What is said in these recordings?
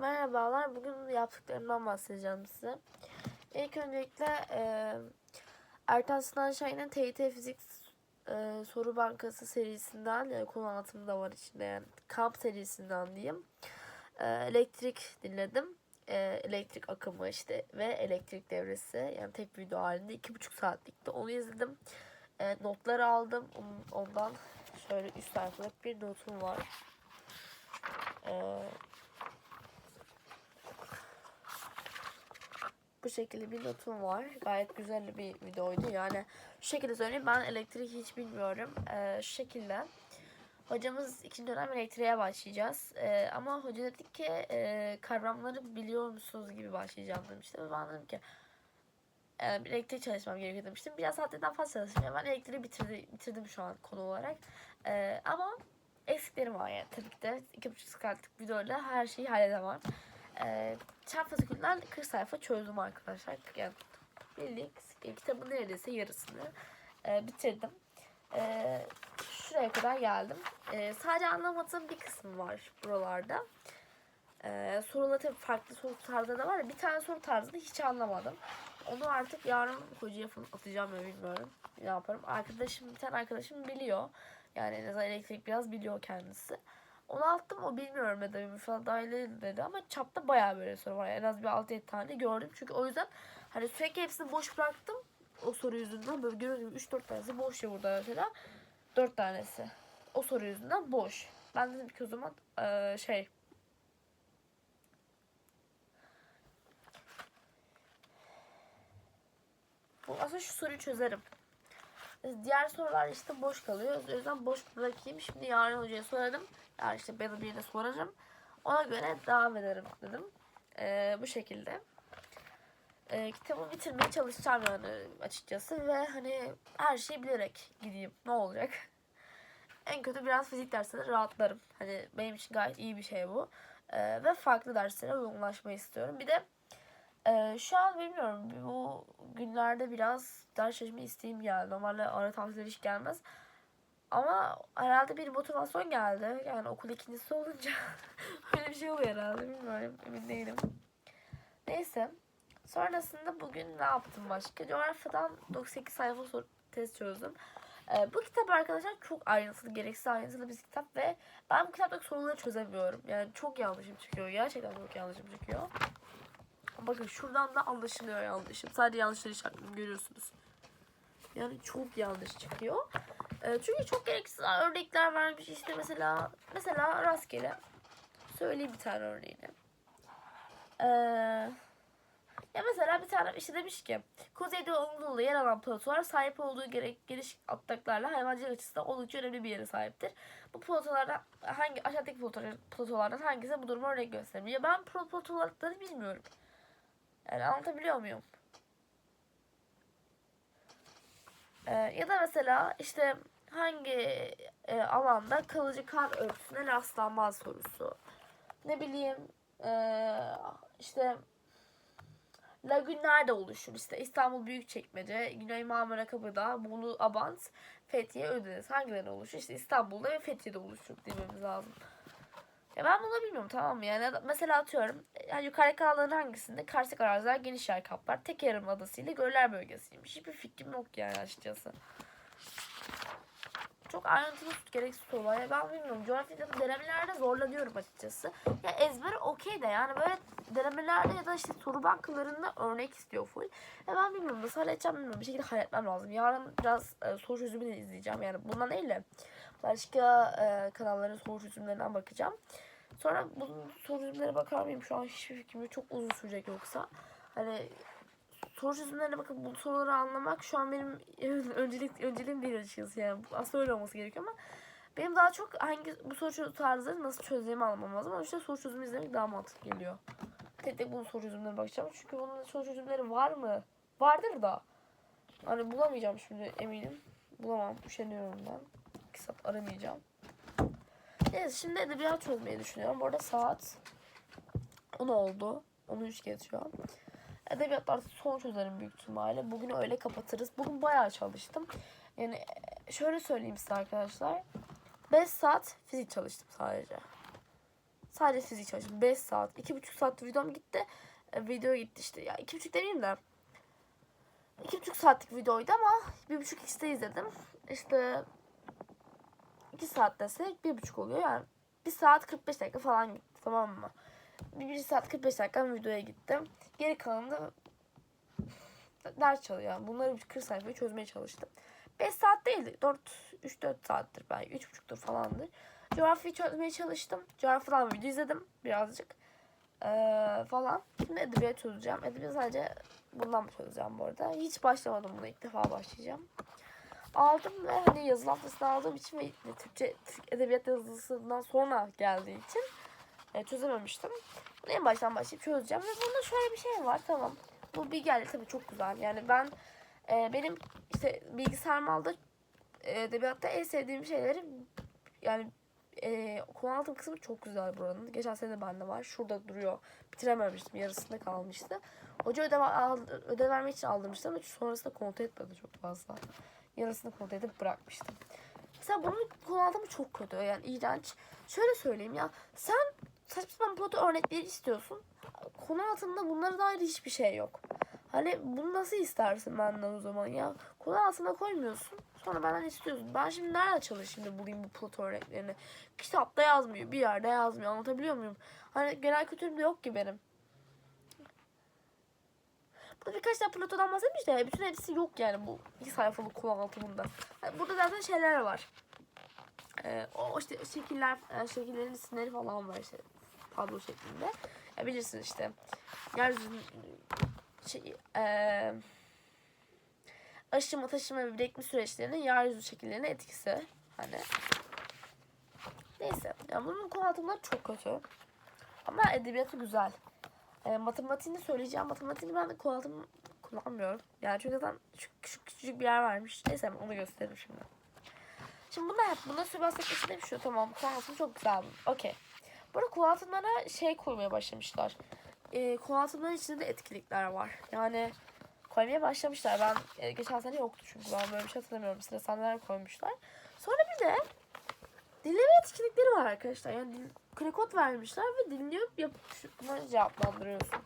Merhabalar. Bugün yaptıklarımdan bahsedeceğim size. İlk öncelikle e, Ertan Sinan Şahin'in TYT Fizik e, Soru Bankası serisinden yani konu anlatımı da var içinde yani kamp serisinden diyeyim. E, elektrik dinledim. E, elektrik akımı işte ve elektrik devresi yani tek video halinde iki buçuk saatlikti. Onu izledim. E, notları aldım. Ondan şöyle üç sayfalık bir notum var. E, bu şekilde bir notum var. Gayet güzel bir videoydu. Yani şu şekilde söyleyeyim ben elektrik hiç bilmiyorum. Ee, şu şekilde. Hocamız ikinci dönem elektriğe başlayacağız. Ee, ama hoca dedi ki e, kavramları biliyor musunuz gibi başlayacağım demişti. Ve ben dedim ki e, elektrik çalışmam gerekiyor demiştim. Biraz saatten fazla çalıştım. Ben elektriği bitirdi, bitirdim şu an konu olarak. Ee, ama eksiklerim var yani tabii ki de. iki buçuk saatlik videoyla her şeyi halledemem. Ee, çarp fasikülden 40 sayfa çözdüm arkadaşlar. Yani bildiğin e, kitabın neredeyse yarısını e, bitirdim. E, şuraya kadar geldim. E, sadece anlamadığım bir kısım var buralarda. E, sorular tabii farklı soru tarzı da var ya bir tane soru tarzını hiç anlamadım. Onu artık yarın hocaya atacağım ya bilmiyorum. Ne yaparım. Arkadaşım bir tane arkadaşım biliyor. Yani en azından elektrik biraz biliyor kendisi. Onu attım o bilmiyorum ne dedim falan dahil dedi ama çapta bayağı böyle soru var. En az bir 6-7 tane gördüm. Çünkü o yüzden hani sürekli hepsini boş bıraktım. O soru yüzünden böyle gibi 3-4 tanesi boş ya burada mesela. 4 tanesi. O soru yüzünden boş. Ben dedim ki o zaman eee, şey aslında şu soruyu çözerim. Diğer sorular işte boş kalıyor. O yüzden boş bırakayım. Şimdi yarın hocaya sorarım. Yani işte ben birine sorarım. Ona göre devam ederim dedim. Ee, bu şekilde. Ee, kitabı bitirmeye çalışacağım yani açıkçası. Ve hani her şeyi bilerek gideyim. Ne olacak? En kötü biraz fizik dersinde rahatlarım. Hani benim için gayet iyi bir şey bu. Ee, ve farklı derslere yoğunlaşmayı istiyorum. Bir de ee, şu an bilmiyorum. Bu günlerde biraz ders çalışma isteğim geldi. Normalde ara tahsilleri hiç gelmez. Ama herhalde bir motivasyon geldi. Yani okul ikincisi olunca öyle bir şey oluyor herhalde. Bilmiyorum. Emin değilim. Neyse. Sonrasında bugün ne yaptım başka? Coğrafyadan 98 sayfa soru test çözdüm. Ee, bu kitap arkadaşlar çok ayrıntılı, gereksiz ayrıntılı bir kitap ve ben bu kitaptaki soruları çözemiyorum. Yani çok yanlışım çıkıyor. Gerçekten çok yanlışım çıkıyor. Bakın şuradan da anlaşılıyor yanlışım. Sadece yanlışları işaretledim görüyorsunuz. Yani çok yanlış çıkıyor. Ee, çünkü çok gereksiz örnekler vermiş işte mesela mesela rastgele söyleyeyim bir tane örneğini. Ee, ya mesela bir tane işte demiş ki Kuzeydoğu Anadolu'da yer alan platolar sahip olduğu gerek geniş atlaklarla hayvancılık açısından oldukça önemli bir yere sahiptir. Bu platolardan hangi aşağıdaki platolar, platolardan hangisi bu duruma örnek gösterir? Ya ben platolarları bilmiyorum. Yani anlatabiliyor muyum? Ee, ya da mesela işte hangi e, alanda kalıcı kar örtüsüne rastlanmaz sorusu. Ne bileyim e, işte lagün nerede oluşur? İşte İstanbul Büyükçekmece, Güney Marmara Kapıdağ, Bolu Abant, Fethiye Ödeniz. Hangilerine oluşur? İşte İstanbul'da ve Fethiye'de oluşur dememiz lazım. Ya ben bunu bilmiyorum tamam mı? Yani mesela atıyorum yani yukarı kanalların hangisinde karstik araziler geniş yer kaplar. Tek yarım adası ile göller bölgesiymiş. Hiçbir fikrim yok yani açıkçası. Çok ayrıntılı gereksiz sorular. Ya ben bilmiyorum. Coğrafyada denemelerde zorlanıyorum açıkçası. Ya ezber okey de yani böyle denemelerde ya da işte soru bankalarında örnek istiyor full. Ya ben bilmiyorum nasıl halledeceğim bilmiyorum. Bir şekilde halletmem lazım. Yarın biraz e, soru çözümünü izleyeceğim. Yani bundan değil de başka e, kanalların soru çözümlerinden bakacağım. Sonra bunun soru çözümlerine bakar mıyım? Şu an hiçbir fikrim yok. Çok uzun sürecek yoksa. Hani soru çözümlerine bakıp bu soruları anlamak şu an benim öncelik önceliğim değil açıkçası. Yani aslında öyle olması gerekiyor ama benim daha çok hangi bu soru tarzları nasıl çözeceğimi anlamam lazım. Ama işte soru çözümü izlemek daha mantıklı geliyor. Tek tek bunun soru çözümlerine bakacağım. Çünkü bunun soru çözümleri var mı? Vardır da. Hani bulamayacağım şimdi eminim. Bulamam. Üşeniyorum ben. Saat aramayacağım. Evet şimdi edebiyat çözmeyi düşünüyorum. Bu arada saat 10 oldu. 13 geçiyor. Edebiyatlar son çözerim büyük ihtimalle. Bugün öyle kapatırız. Bugün bayağı çalıştım. Yani e, şöyle söyleyeyim size arkadaşlar. 5 saat fizik çalıştım sadece. Sadece fizik çalıştım. 5 saat. 2,5 saat videom gitti. E, video gitti işte. Ya 2,5 demeyeyim de. 2,5 saatlik videoydu ama 1,5 x'te izledim. İşte 2 saat desek 1,5 oluyor yani. 1 saat 45 dakika falan gitti tamam mı? 1 saat 45 dakika videoya gittim. Geri kalanında ders çalışıyorum. Bunları bir 40 sayfayı çözmeye çalıştım. 5 saat değildi. 4 3-4 saattir belki. 3,5'tur falandır. Coğrafyayı çözmeye çalıştım. Coğrafyadan video izledim birazcık. Ee, falan. Şimdi edebiyat çözeceğim. Edebiyat sadece bundan çözeceğim bu arada. Hiç başlamadım buna. ilk defa başlayacağım. Aldım ve hani yazılı haftasını aldığım için ve Türkçe Türk edebiyat yazısından sonra geldiği için e, çözememiştim. Bunu en baştan başlayıp çözeceğim. Ve bunda şöyle bir şey var. Tamam. Bu bilgi alet tabii çok güzel. Yani ben e, benim işte bilgisayarımı aldı e, edebiyatta en sevdiğim şeyleri yani e, konu anlatım kısmı çok güzel buranın. Geçen sene de bende var. Şurada duruyor. Bitirememiştim. Yarısında kalmıştı. Hoca ödev, aldı, ödev vermek için aldırmıştım ama sonrasında kontrol etmedi çok fazla. Yarısını kontrol edip bırakmıştım. Mesela bunun konu anlatımı çok kötü. Yani iğrenç. Şöyle söyleyeyim ya. Sen saçma sapan proto örnekleri istiyorsun. Konu altında bunlara dair hiçbir şey yok. Hani bunu nasıl istersin benden o zaman ya? Konu altına koymuyorsun. Sonra benden istiyorsun. Ben şimdi nerede çalışayım da bulayım bu plot örneklerini? Kitapta yazmıyor. Bir yerde yazmıyor. Anlatabiliyor muyum? Hani genel kültürüm de yok ki benim. Birkaç tane Plato'dan bahsetmiş de bütün hepsi yok yani bu iki sayfalık konu anlatımında. Yani burada zaten şeyler var. Ee, o işte şekiller, e, şekillerin isimleri falan var işte tablo şeklinde. Ya bilirsin işte yeryüzünün şey, e, aşıma taşıma ve birikme süreçlerinin yeryüzü şekillerine etkisi. Hani neyse. Yani bunun konu anlatımları çok kötü. Ama edebiyatı güzel. E, matematiğini söyleyeceğim. Matematiğini ben de kullandım, kullanmıyorum. Yani çünkü zaten küçük, küçük, küçücük bir yer vermiş. Neyse onu gösteririm şimdi. Şimdi bunlar hep buna sübastek içinde bir. Tamam kullanatım çok güzel. Okey. Burada kullanatımlara şey koymaya başlamışlar. E, kullanatımların içinde de etkinlikler var. Yani koymaya başlamışlar. Ben e, geçen sene yoktu çünkü ben böyle bir şey hatırlamıyorum. Sıra sahneler koymuşlar. Sonra bir de dinleme etkinlikleri var arkadaşlar. Yani din, krekot vermişler ve dinleyip yapıştırma cevaplandırıyorsun.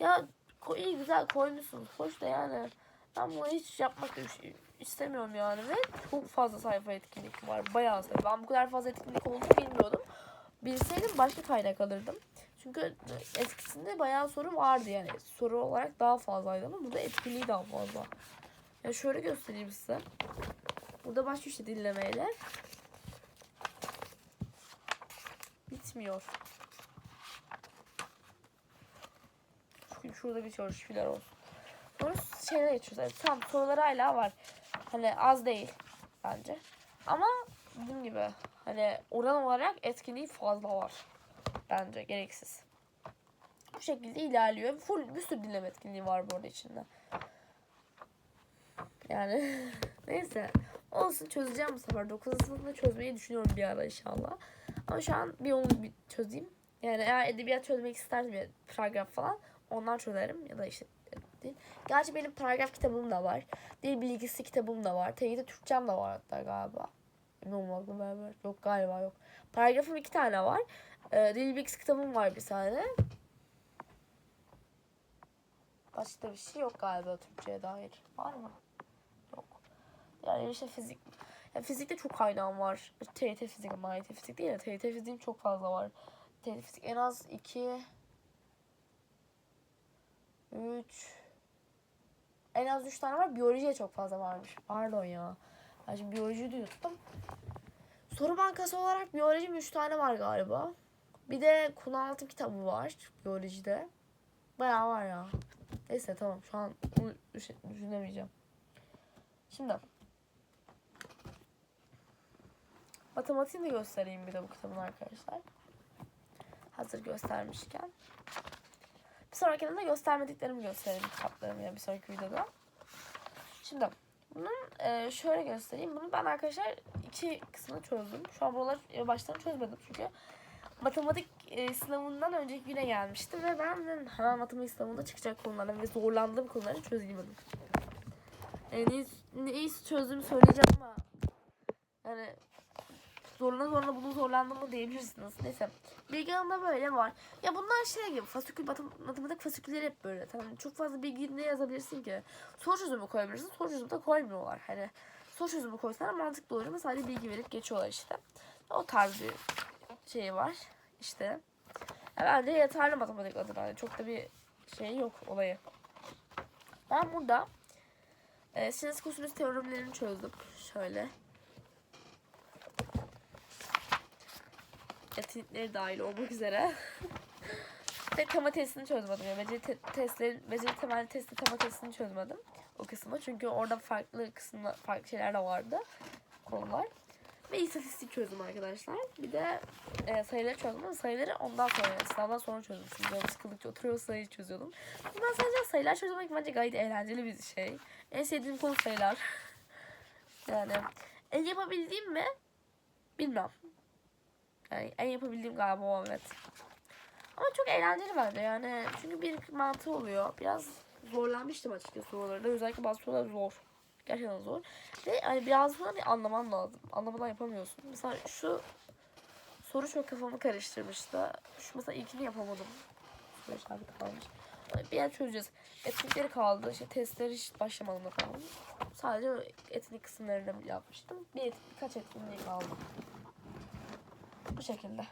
Ya iyi güzel koymuşsunuz. Hoş da yani ben bunu hiç yapmak istemiyorum yani ve çok fazla sayfa etkinlik var. Bayağı sayfa. Ben bu kadar fazla etkinlik olduğunu bilmiyordum. Bilseydim başka kaynak alırdım. Çünkü eskisinde bayağı soru vardı yani. Soru olarak daha fazlaydı ama burada etkinliği daha fazla. Ya şöyle göstereyim size. Burada başlıyor işte dinlemeyle. Bitmiyor. Çünkü şurada bir çalışmalar olsun. Sonra şeylere geçiyoruz. Evet, tamam sorular hala var. Hani az değil bence. Ama dediğim gibi hani oran olarak etkinliği fazla var. Bence gereksiz. Bu şekilde ilerliyor. Full bir sürü dinleme etkinliği var bu arada içinde. Yani neyse. Olsun çözeceğim bu sefer. 9. sınıfında çözmeyi düşünüyorum bir ara inşallah. Ama şu an bir onu bir çözeyim. Yani eğer edebiyat çözmek istersem ya paragraf falan ondan çözerim ya da işte değil. Gerçi benim paragraf kitabım da var. Dil bilgisi kitabım da var. TYT Türkçem de var hatta galiba. Emin olmakla beraber. Yok galiba yok. Paragrafım iki tane var. Ee, dil bilgisi kitabım var bir tane. Başka bir şey yok galiba Türkçe'ye dair. Var mı? Yani işte fizik. Ya fizikte çok kaynağım var. TYT fizik ama AYT fizik değil de TYT fiziğim çok fazla var. TYT fizik en az 2 3 en az 3 tane var. Biyolojiye çok fazla varmış. Pardon ya. Ben şimdi biyolojiyi de yuttum. Soru bankası olarak biyolojim 3 tane var galiba. Bir de konu altı kitabı var biyolojide. Bayağı var ya. Neyse tamam şu an bunu düşün- düşünemeyeceğim. Şimdi matematiğini de göstereyim bir de bu kitabın arkadaşlar. Hazır göstermişken. Bir sonrakinde de göstermediklerimi göstereyim kitaplarımı ya bir sonraki videoda. Şimdi bunun e, şöyle göstereyim. Bunu ben arkadaşlar iki kısmını çözdüm. Şu an buraları e, baştan çözmedim çünkü matematik e, sınavından önceki güne gelmiştim ve ben de hemen matematik sınavında çıkacak konuları ve zorlandığım konuları çözemedim. E, neyi, neyi çözdüğümü söyleyeceğim ama yani zoruna zoruna bunu zorlandım mı diyebilirsiniz. Neyse. Bilgi alanında böyle var. Ya bunlar şey gibi fasikül matem- matematik fasikülleri hep böyle. Tamam çok fazla bilgi ne yazabilirsin ki? Soru çözümü koyabilirsin. Soru çözümü de koymuyorlar. Hani soru çözümü koysalar mantıklı olur ama sadece bilgi verip geçiyorlar işte. O tarz bir şey var. İşte. Ya bence yeterli matematik adına. Yani çok da bir şey yok olayı. Ben burada e, sinüs kosinüs teoremlerini çözdüm. Şöyle. Etikleri dahil olmak üzere. Ve tema testini çözmedim. Yani beceri te- testlerin, beceri temelli testi tema testini çözmedim. O kısmı. Çünkü orada farklı kısımda farklı şeyler de vardı. Konular. Ve istatistik çözdüm arkadaşlar. Bir de e, sayıları çözdüm sayıları ondan sonra sınavdan sonra çözdüm. Canım sıkıldıkça oturuyor sayı çözüyordum. Ben sadece sayılar çözmek bence gayet eğlenceli bir şey. En sevdiğim konu sayılar. yani en yapabildiğim mi? Bilmem. Yani en yapabildiğim galiba o evet. Ama çok eğlenceli bence yani. Çünkü bir mantığı oluyor. Biraz zorlanmıştım açıkçası sorularda. Özellikle bazı sorular zor. Gerçekten zor. Ve hani biraz da bir anlaman lazım. Anlamadan yapamıyorsun. Mesela şu soru çok kafamı karıştırmıştı. Şu mesela ilkini yapamadım. Soru işareti kalmış. Bir yer çözeceğiz. Etkinlikleri kaldı. İşte testleri hiç başlamadım falan. Sadece etkinlik kısımlarını yapmıştım. Bir et, birkaç etkinliği kaldı. Bu şekilde.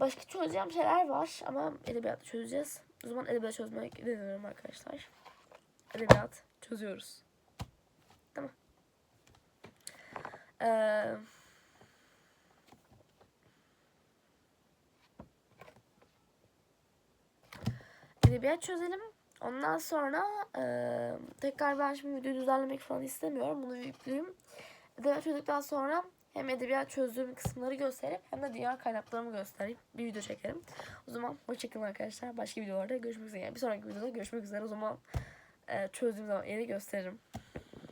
Başka çözeceğim şeyler var ama edebiyatı çözeceğiz. O zaman edebiyat çözmek deniyorum arkadaşlar. Edebiyat çözüyoruz. Tamam. Ee, edebiyat çözelim. Ondan sonra eee, tekrar ben şimdi videoyu düzenlemek falan istemiyorum. Bunu yükleyeyim. Edebiyat çözdükten sonra hem edebiyat çözdüğüm kısımları gösterip hem de diğer kaynaklarımı göstereyim. Bir video çekerim. O zaman hoşçakalın arkadaşlar. Başka videolarda görüşmek üzere. Yani bir sonraki videoda görüşmek üzere. O zaman eee, çözdüğüm zaman yeri gösteririm.